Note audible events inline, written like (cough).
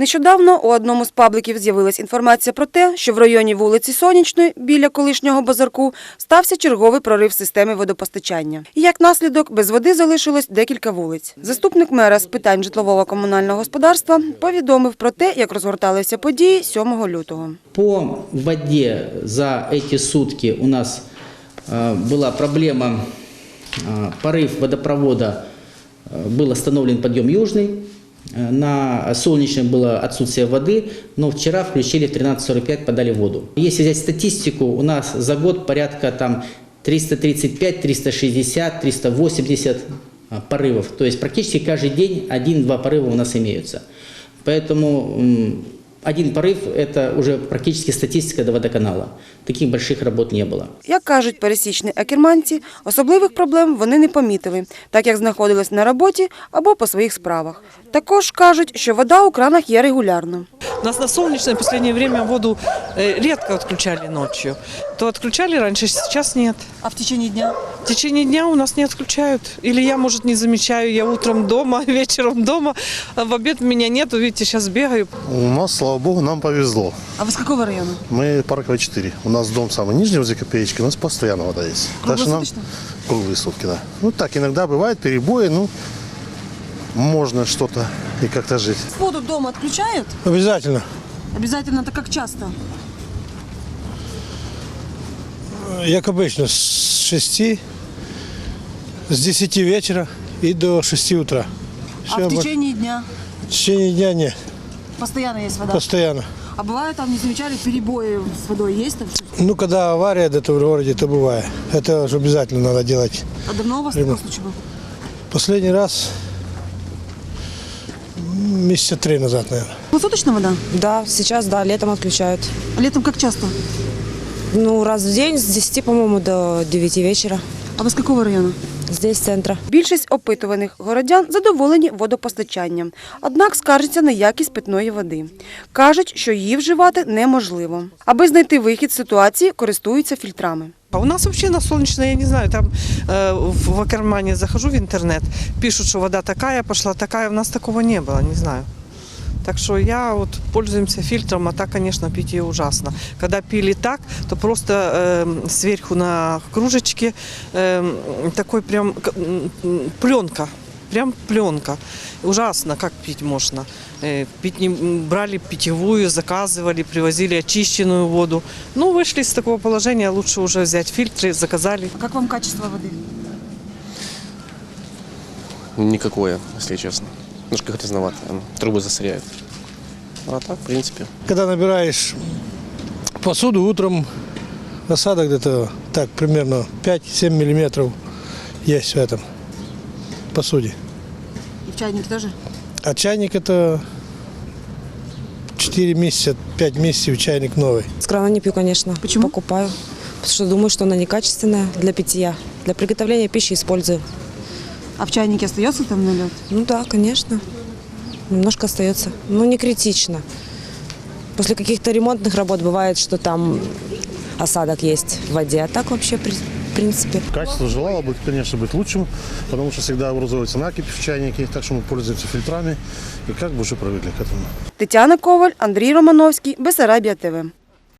Нещодавно у одному з пабліків з'явилась інформація про те, що в районі вулиці Сонячної, біля колишнього базарку, стався черговий прорив системи водопостачання. І як наслідок, без води залишилось декілька вулиць. Заступник мера з питань житлового комунального господарства повідомив про те, як розгорталися події 7 лютого. По воде за эти сутки у нас э, была проблема, э, порыв водопровода, э, был остановлен подъем южный, Э, На солнечном было отсутствие воды, но вчера включили в 13.45, подали воду. Если взять статистику, у нас за год порядка там 335, 360, 380 а, порывов. То есть практически каждый день один-два порыва у нас имеются. Поэтому один порыв – это уже практически статистика до водоканала. Таких больших работ не было. Як кажуть пересічні акерманці, особливих проблем вони не помітили, так як знаходились на роботі або по своїх справах. Також кажуть, що вода у кранах є регулярно. Нас на солнечное в последнее время воду э, редко отключали ночью. То отключали раньше, сейчас нет. А в течение дня? В течение дня у нас не отключают. Или я, может, не замечаю, я утром дома, (laughs) вечером дома, а в обед меня нету, видите, сейчас бегаю. У нас, слава богу, нам повезло. А ви з якого району? Мы Парковая 4. У нас дом самый нижний возле копеечки, у нас постоянно вода есть. Так что нам круглые сутки, да. Ну так, иногда бывает перебои, ну можно что-то и как-то жить. Воду дома відключають? Обязательно. Обязательно, это как часто? Як обычно, с 6, с 10 вечера и до 6 утра. А Всё, в течение дня в течение дня нет, постоянно есть вода? постоянно. А бывает там, не замечали, перебои с водой есть там? Ну, когда авария где-то в городе, то бывает. Это же обязательно надо делать. А давно у вас Ремонт. такой случай был? Последний раз месяца три назад, наверное. Круглосуточная вода? Да, сейчас, да, летом отключают. А летом как часто? Ну, раз в день с 10, по-моему, до 9 вечера. А вы с какого района? Здесь центра. Більшість опитуваних городян задоволені водопостачанням, однак скаржаться на якість питної води. Кажуть, що її вживати неможливо. Аби знайти вихід з ситуації, користуються фільтрами. А у нас вообще на солнечное, я не знаю, там э, в, в Акермане захожу в интернет, пишут, что вода такая пошла, такая, у нас такого не было, не знаю. Так что я вот пользуемся фильтром, а так, конечно, пить ее ужасно. Когда пили так, то просто э, сверху на кружечке э, такой прям м, пленка, прям пленка. Ужасно, как пить можно. Э, Пить не, брали питьевую, заказывали, привозили очищенную воду. Ну, вышли из такого положения, лучше уже взять фильтры, заказали. А як вам качество води? Никакое, если честно. Немножко грязновато, трубы засоряют. А так, в принципе, Когда набираешь посуду утром, осадок где-то так примерно 5-7 миллиметров есть в этом посуде. І в чайнике теж? А чайник это 4 месяца, 5 месяцев чайник новый. С крана не пью, конечно. Почему? Покупаю. Потому что думаю, что она некачественная для питья. Для приготовления пищи использую. А в чайнике остается там налет? Ну да, конечно. Немножко остается. Но не критично. После каких-то ремонтных работ бывает, что там осадок есть в воде. А так вообще, в принципе, Качество желало бы, конечно, быть лучшим, потому что всегда образуется накипь в чайнике, так что мы пользуемся фильтрами и как бы уже привыкли к этому. Тетяна Коваль, Андрій Романовський, Бесарабія ТВ.